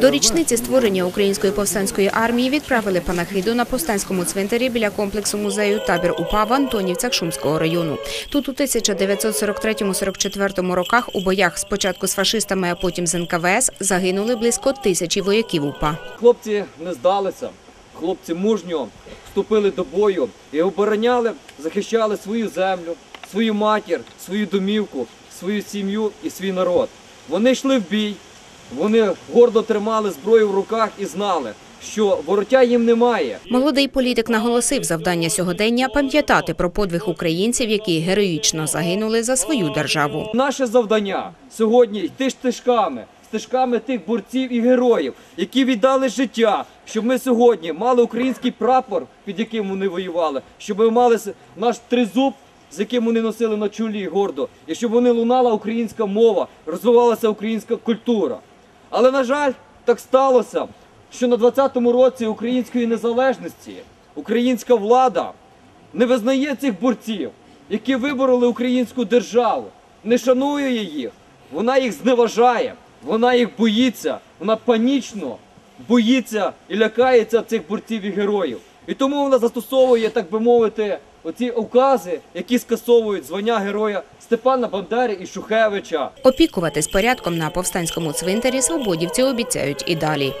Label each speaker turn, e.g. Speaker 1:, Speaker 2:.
Speaker 1: До річниці створення української повстанської армії відправили панахиду на повстанському цвинтарі біля комплексу музею табір УПА в Антонівцях Шумського району. Тут у 1943-44 роках у боях спочатку з фашистами, а потім з НКВС загинули близько тисячі вояків УПА.
Speaker 2: Хлопці не здалися, хлопці мужньо вступили до бою і обороняли, захищали свою землю, свою матір, свою домівку, свою сім'ю і свій народ. Вони йшли в бій, вони гордо тримали зброю в руках і знали, що вороття їм немає.
Speaker 1: Молодий політик наголосив завдання сьогодення пам'ятати про подвиг українців, які героїчно загинули за свою державу.
Speaker 2: Наше завдання сьогодні йти стежками, стежками тих борців і героїв, які віддали життя, щоб ми сьогодні мали український прапор, під яким вони воювали, щоб ми мали наш тризуб, з яким вони носили на чолі гордо, і щоб вони лунала українська мова, розвивалася українська культура. Але на жаль, так сталося, що на 20-му році української незалежності українська влада не визнає цих борців, які вибороли українську державу, не шанує їх, вона їх зневажає, вона їх боїться, вона панічно боїться і лякається цих борців і героїв. І тому вона застосовує, так би мовити, оці укази, які скасовують звання героя Степана Бандери і Шухевича.
Speaker 1: Опікуватись порядком на повстанському цвинтарі свободівці обіцяють і далі.